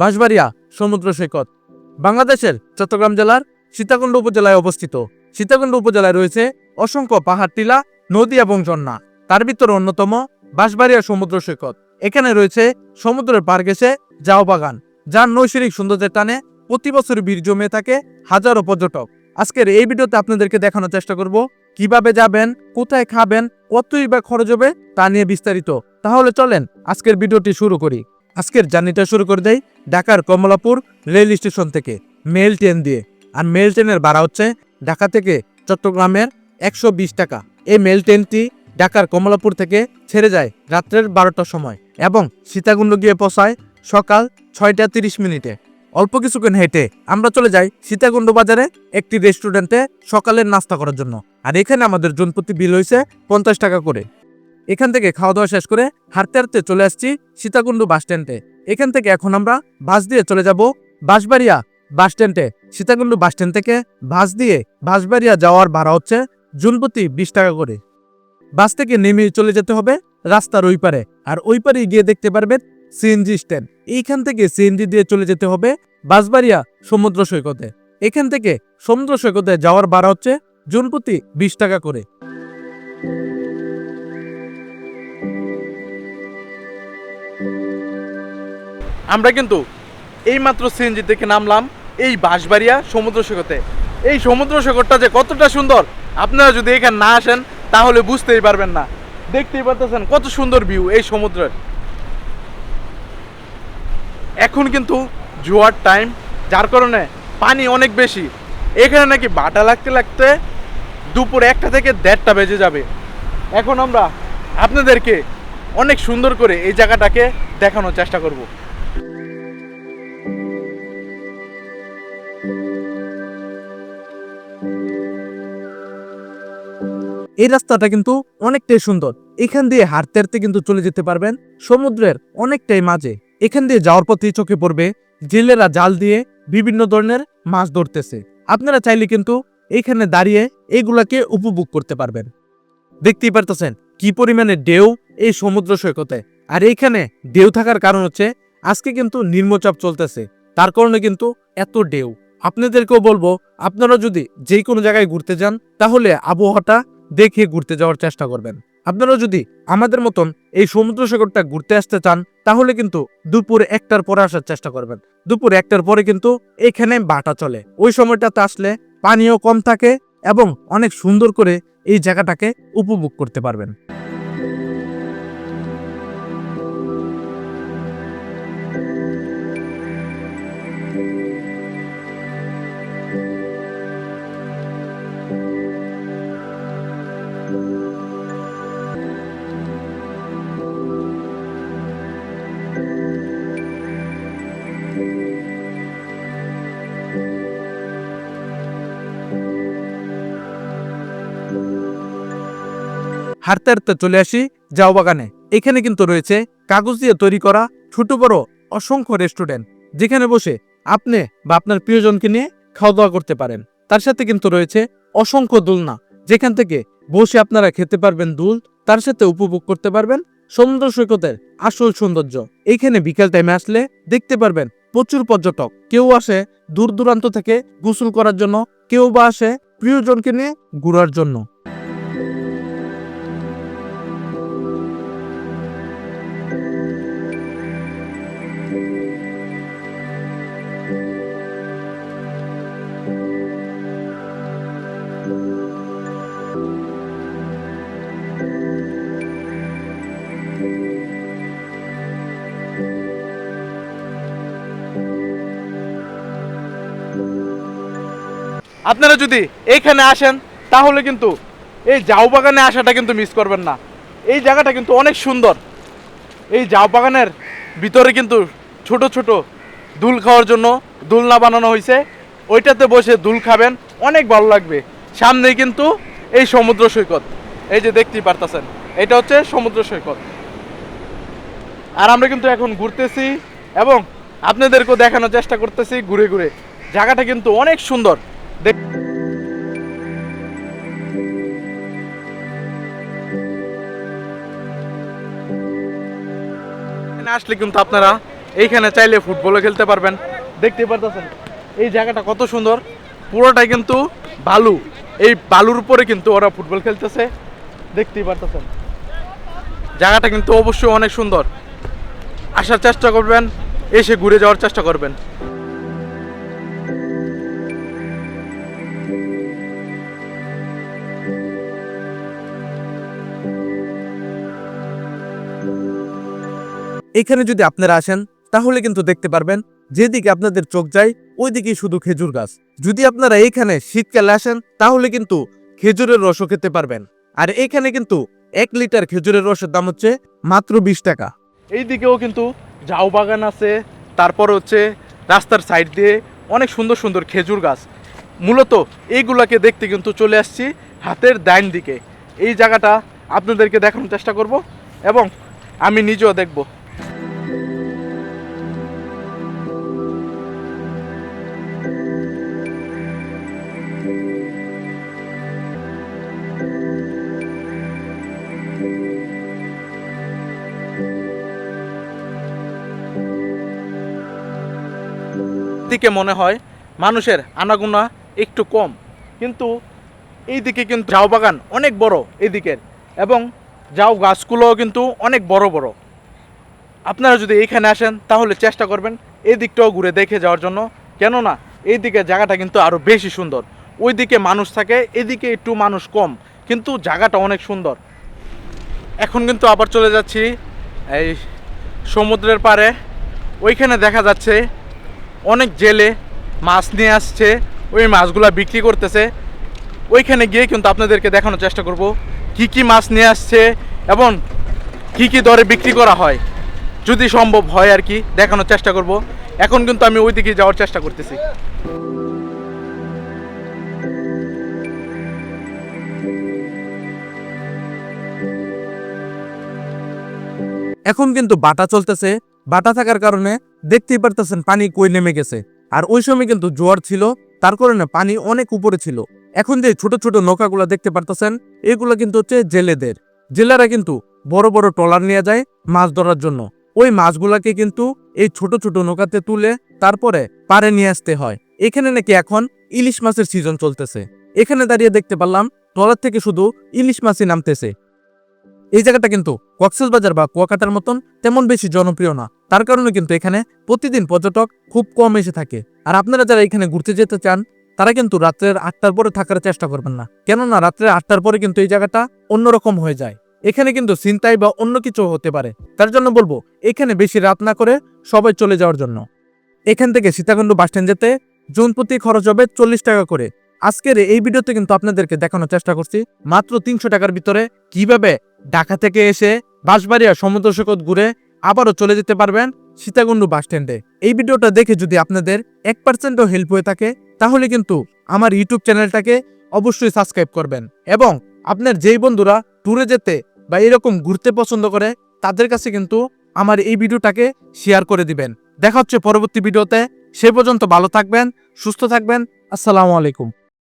বাঁশবাড়িয়া সমুদ্র সৈকত। বাংলাদেশের চট্টগ্রাম জেলার সীতাকুণ্ড উপজেলায় অবস্থিত। সীতাকুণ্ড উপজেলায় রয়েছে অসংখ্য পাহাড়, টিলা, নদী এবং ঝর্ণা। তার ভিতরে অন্যতম বাঁশবাড়িয়া সমুদ্র সৈকত। এখানে রয়েছে সমুদ্রের পার গেছে জাও বাগান, যার নৈসর্গিক সৌন্দর্যের টানে প্রতি বছর ভিড় জমে থাকে হাজারো পর্যটক। আজকের এই ভিডিওতে আপনাদেরকে দেখানোর চেষ্টা করব, কীভাবে যাবেন, কোথায় খাবেন, কতই বা খরচ হবে তা নিয়ে বিস্তারিত। তাহলে চলেন আজকের ভিডিওটি শুরু করি। আজকের জার্নিটা শুরু করে দেয় ঢাকার কমলাপুর রেল স্টেশন থেকে মেল ট্রেন দিয়ে। আর মেল ট্রেনের ভাড়া হচ্ছে ঢাকা থেকে চট্টগ্রামের একশো বিশ টাকা। এই মেল ট্রেনটি ঢাকার কমলাপুর থেকে ছেড়ে যায় রাত্রের বারোটার সময় এবং সীতাকুণ্ড গিয়ে পৌঁছায় সকাল ছয়টা তিরিশ মিনিটে। অল্প কিছুক্ষণ হেঁটে আমরা চলে যাই সীতাকুণ্ড বাজারে একটি রেস্টুরেন্টে সকালের নাস্তা করার জন্য। আর এখানে আমাদের জনপ্রতি বিল হয়েছে পঞ্চাশ টাকা করে। এখান থেকে খাওয়া দাওয়া শেষ করে হাঁটতে হাঁটতে চলে আসছি সীতাকুণ্ড বাস স্ট্যান্ডে। এখান থেকে এখন আমরা বাস দিয়ে চলে যাব বাঁশবাড়িয়া বাস স্ট্যান্ডে। সীতাকুণ্ড বাস স্ট্যান্ড থেকে বাস দিয়ে বাঁশবাড়িয়া যাওয়ার ভাড়া হচ্ছে জনপ্রতি বিশ টাকা করে। বাস থেকে নেমে চলে যেতে হবে রাস্তার ওই পারে। আর ওই পারে গিয়ে দেখতে পারবেন সিএনজি স্ট্যান্ড। এইখান থেকে সিএনজি দিয়ে চলে যেতে হবে বাঁশবাড়িয়া সমুদ্র সৈকতে। এখান থেকে সমুদ্র সৈকতে যাওয়ার ভাড়া হচ্ছে জনপ্রতি বিশ টাকা করে। আমরা কিন্তু এইমাত্র সিএনজি থেকে নামলাম এই বাঁশবাড়িয়া সমুদ্র সৈকতে। এই সমুদ্র সৈকতটা যে কতটা সুন্দর, আপনারা যদি এখানে না আসেন, তাহলে বুঝতেই পারবেন না। দেখতেই পারতেছেন কত সুন্দর ভিউ এই সমুদ্রের। এখন কিন্তু জোয়ার টাইম যার কারণে পানি অনেক বেশি। এখানে নাকি বাটা লাগতে লাগতে দুপুর একটা থেকে দেড়টা বেজে যাবে। এখন আমরা আপনাদেরকে অনেক সুন্দর করে এই জায়গাটাকে দেখানোর চেষ্টা করব। এই রাস্তাটা কিন্তু অনেকটাই সুন্দর। এখান দিয়ে হাঁটতে হাঁটতে কিন্তু চলে যেতে পারবেন। সমুদ্রের অনেকটাই মাঝে। এখান দিয়ে যাওয়ার পথেই চোখে পড়বে জেলেরা জাল দিয়ে বিভিন্ন ধরনের মাছ ধরতেছে। আপনারা চাইলে কিন্তু এইখানে দাঁড়িয়ে এগুলাকে উপভোগ করতে পারবেন। দেখতেই পারতেছেন কি পরিমাণে ঢেউ এই সমুদ্র সৈকতে। আর এইখানে ঢেউ থাকার কারণ হচ্ছে আজকে কিন্তু নিম্নচাপ চলতেছে। তার কারণে কিন্তু এত ঢেউ। আপনাদেরকেও বলব, আপনারা যদি যে কোনো জায়গায় ঘুরতে যান, তাহলে আবহাওয়াটা দেখে ঘুরতে যাওয়ার চেষ্টা করবেন। আপনারা যদি আমাদের মতন এই সমুদ্র সৈকতটা ঘুরতে আসতে চান, তাহলে কিন্তু দুপুর একটার পরে আসার চেষ্টা করবেন। দুপুর একটার পরে কিন্তু এখানে বাটা চলে। ওই সময়টাতে আসলে পানিও কম থাকে এবং অনেক সুন্দর করে এই জায়গাটাকে উপভোগ করতে পারবেন। হাঁটতে হাঁটতে চলে আসি জাও বাগানে। এখানে কিন্তু রয়েছে কাগজ দিয়ে তৈরি করা ছোট বড় অসংখ্য রেস্টুরেন্ট, যেখানে বসে আপনি বা আপনার প্রিয়জনকে নিয়ে খাওয়া দাওয়া করতে পারেন। তার সাথে কিন্তু রয়েছে অসংখ্য দোলনা যেখান থেকে বসে আপনারা খেতে পারবেন দুল, তার সাথে উপভোগ করতে পারবেন সমুদ্র সৈকতের আসল সৌন্দর্য। এইখানে বিকেল টাইমে আসলে দেখতে পারবেন প্রচুর পর্যটক। কেউ আসে দূর দূরান্ত থেকে গোসল করার জন্য, কেউ বা আসে প্রিয়জনকে নিয়ে ঘোরার জন্য। আপনারা যদি এইখানে আসেন, তাহলে কিন্তু এই জাউ বাগানে আসাটা কিন্তু মিস করবেন না। এই জায়গাটা কিন্তু অনেক সুন্দর। এই জাউ বাগানের ভিতরে কিন্তু ছোট ছোট দুল খাওয়ার জন্য দুলনা বানানো হয়েছে। ওইটাতে বসে দুল খাবেন, অনেক ভালো লাগবে। সামনেই কিন্তু এই সমুদ্র সৈকত। এই যে দেখতেই পারতেছেন, এটা হচ্ছে সমুদ্র সৈকত। আর আমরা কিন্তু এখন ঘুরতেছি এবং আপনাদেরকেও দেখানোর চেষ্টা করতেছি ঘুরে ঘুরে। জায়গাটা কিন্তু অনেক সুন্দর। আসলে কিন্তু আপনারা এইখানে চাইলে ফুটবলও খেলতে পারবেন। দেখতে পারতেছেন? এই জায়গাটা কত সুন্দর। পুরোটাই কিন্তু বালু। এই বালুর উপরে কিন্তু ওরা ফুটবল খেলতেছে। দেখতেই পারতেছেন? জায়গাটা কিন্তু অবশ্যই অনেক সুন্দর। আসার চেষ্টা করবেন, এসে ঘুরে যাওয়ার চেষ্টা করবেন। এখানে যদি আপনারা আসেন, তাহলে কিন্তু দেখতে পারবেন, যেদিকে আপনাদের চোখ যায়, ওইদিকেই শুধু খেজুর গাছ। যদি আপনারা এইখানে শীতকালে আসেন, তাহলে কিন্তু খেজুরের রসও খেতে পারবেন। আর এখানে কিন্তু এক লিটার খেজুরের রসের দাম হচ্ছে মাত্র বিশ টাকা। এই দিকেও কিন্তু ঝাউ বাগান আছে, তারপর হচ্ছে রাস্তার সাইড দিয়ে অনেক সুন্দর সুন্দর খেজুর গাছ। মূলত এইগুলাকে দেখতে কিন্তু চলে আসছি হাতের ডাইন দিকে। এই জায়গাটা আপনাদেরকে দেখানোর চেষ্টা করব এবং আমি নিজেও দেখব। দিকে মনে হয় মানুষের আনাগোনা একটু কম। কিন্তু এই দিকে কিন্তু ঝাউ বাগান অনেক বড় এই দিকের এবং ঝাউ গাছগুলোও কিন্তু অনেক বড় বড়। আপনারা যদি এইখানে আসেন তাহলে চেষ্টা করবেন এই দিকটাও ঘুরে দেখে যাওয়ার জন্য। কেননা এই দিকে জায়গাটা কিন্তু আরও বেশি সুন্দর। ওই দিকে মানুষ থাকে এদিকে একটু মানুষ কম, কিন্তু জায়গাটা অনেক সুন্দর। এখন কিন্তু আবার চলে যাচ্ছি এই সমুদ্রের পাড়ে। ওইখানে দেখা যাচ্ছে অনেক জেলে মাছ নিয়ে আসছে, ওই মাছগুলা বিক্রি করতেছে। ওইখানে গিয়ে কিন্তু আপনাদেরকে দেখানোর চেষ্টা করব কি কি মাছ নিয়ে আসছে এবং কি কি দরে বিক্রি করা হয়। যদি সম্ভব হয় আর কি, দেখানোর চেষ্টা করব। এখন কিন্তু আমি ওই দিকে যাওয়ার চেষ্টা করতেছি। এখন কিন্তু বাটা চলতেছে। বাটা থাকার কারণে দেখতেই পারতেছেন পানি কই নেমে গেছে। আর ওই সময় কিন্তু জোয়ার ছিল, তার কারণে পানি অনেক উপরে ছিল। এখন যে ছোট ছোট নৌকাগুলো দেখতে পারতেছেন, এগুলো কিন্তু হচ্ছে জেলেদের। জেলেরা কিন্তু বড় বড় ট্রলার নিয়ে যায় মাছ ধরার জন্য। ওই মাছগুলাকে কিন্তু এই ছোট ছোট নৌকাতে তুলে তারপরে পারে নিয়ে আসতে হয়। এখানে নাকি এখন ইলিশ মাছের সিজন চলতেছে। এখানে দাঁড়িয়ে দেখতে পারলাম, ট্রলার থেকে শুধু ইলিশ মাছই নামতেছে। এই জায়গাটা কিন্তু কক্সবাজার বা কুয়াকাটার মতন তেমন বেশি জনপ্রিয় না। তার কারণে কিন্তু এখানে প্রতিদিন পর্যটক খুব কম এসে থাকে। আর আপনারা যারা এখানে ঘুরতে যেতে চান, তারা কিন্তু রাত্রের আটটার পরে থাকার চেষ্টা করবেন না। কেননা রাত্রের আটটার পরে কিন্তু এই জায়গাটা অন্যরকম হয়ে যায়। এখানে কিন্তু চিন্তাই বা অন্য কিছু হতে পারে। তার জন্য বলব, এখানে বেশি রাত না করে সবাই চলে যাওয়ার জন্য। এখান থেকে সীতাকুণ্ড বাসস্ট্যান্ড যেতে জুন প্রতি খরচ হবে চল্লিশ টাকা করে। আজকের এই ভিডিওতে কিন্তু আপনাদেরকে দেখানোর চেষ্টা করছি, মাত্র তিনশো টাকার ভিতরে কীভাবে ঢাকা থেকে এসে বাঁশবাড়িয়া সমুদ্র সৈকত ঘুরে আবারও চলে যেতে পারবেন সীতাকুণ্ড বাস স্ট্যান্ডে। এই ভিডিওটা দেখে যদি আপনাদের এক পার্সেন্টও হেল্প হয়ে থাকে, তাহলে কিন্তু আমার ইউটিউব চ্যানেলটাকে অবশ্যই সাবস্ক্রাইব করবেন এবং আপনার যেই বন্ধুরা ট্যুরে যেতে বা এরকম ঘুরতে পছন্দ করে, তাদের কাছে কিন্তু আমার এই ভিডিওটাকে শেয়ার করে দিবেন। দেখা হচ্ছে পরবর্তী ভিডিওতে। সে পর্যন্ত ভালো থাকবেন, সুস্থ থাকবেন। আসসালামু আলাইকুম।